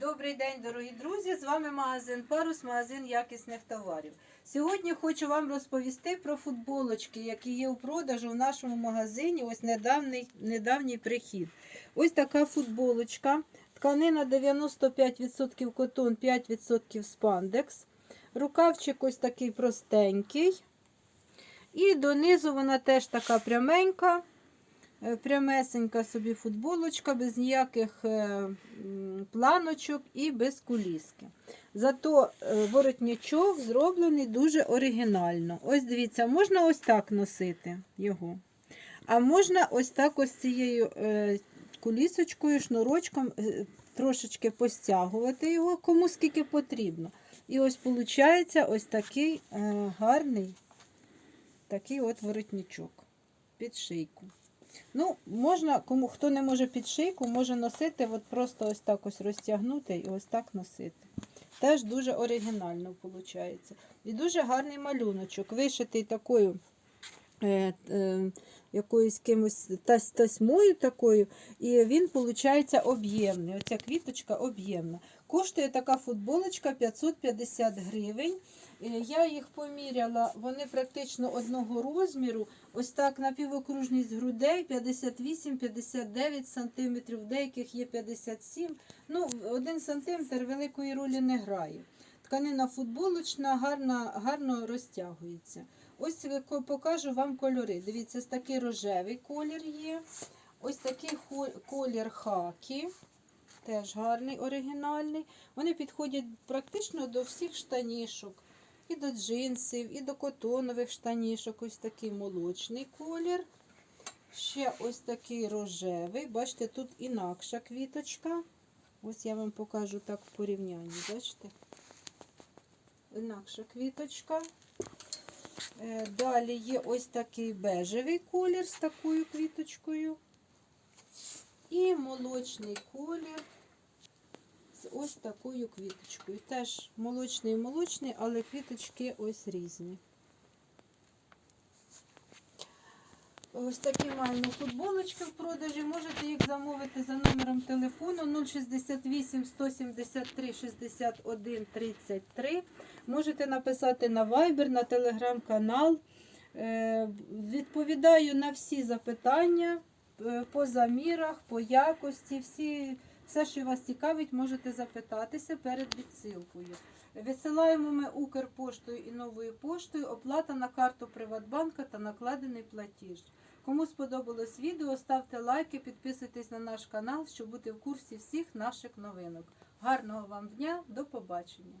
Добрий день, дорогі друзі! З вами магазин Парус, магазин якісних товарів. Сьогодні хочу вам розповісти про футболочки, які є у продажу в нашому магазині. Ось недавній, недавній прихід. Ось така футболочка. Тканина 95% котон, 5% спандекс. Рукавчик ось такий простенький. І донизу вона теж така пряменька. Е, Прямесенька собі футболочка, без ніяких е, планочок і без куліски. Зато е, воротничок зроблений дуже оригінально. Ось дивіться, можна ось так носити його. А можна ось так ось цією кулісочкою, шнурочком трошечки постягувати його, кому скільки потрібно. І ось виходить ось такий гарний такий от воротничок під шийку. Ну, можна, кому хто не може під шийку, може носити, от просто ось так ось розтягнути і ось так носити. Теж дуже оригінально виходить. І дуже гарний малюночок, вишитий такою е, е, якоюсь кимось тась, тасьмою такою, і він виходить об'ємний. Оця квіточка об'ємна. Коштує така футболочка 550 гривень. Е, Я їх поміряла, вони практично одного розміру. Ось так напівокружність грудей 58-59 см, деяких є 57 Ну, один сантиметр великої ролі не грає. Тканина футболочна, гарна, гарно розтягується. Ось покажу вам кольори. Дивіться, ось такий рожевий колір є. Ось такий колір хакі. Теж гарний, оригінальний. Вони підходять практично до всіх штанішок. І до джинсів, і до котонових штанішок. Ось такий молочний колір. Ще ось такий рожевий. Бачите, тут інакша квіточка. Ось я вам покажу так в порівнянні. Бачите? Інакша квіточка. Е, Далі є ось такий бежевий колір з такою квіточкою. І молочний колір ось такою квіточкою. Теж молочний молочний, але квіточки ось різні. Ось такі маємо футболочки в продажі. Можете їх замовити за номером телефону 068 173 61 33. Можете написати на Viber, на телеграм-канал. Е, Відповідаю на всі запитання е, по замірах, по якості. Всі, все, що вас цікавить, можете запитатися перед відсилкою. Висилаємо ми Укрпоштою і новою поштою. Оплата на карту Приватбанка та накладений платіж. Кому сподобалось відео, ставте лайки, підписуйтесь на наш канал, щоб бути в курсі всіх наших новинок. Гарного вам дня, до побачення!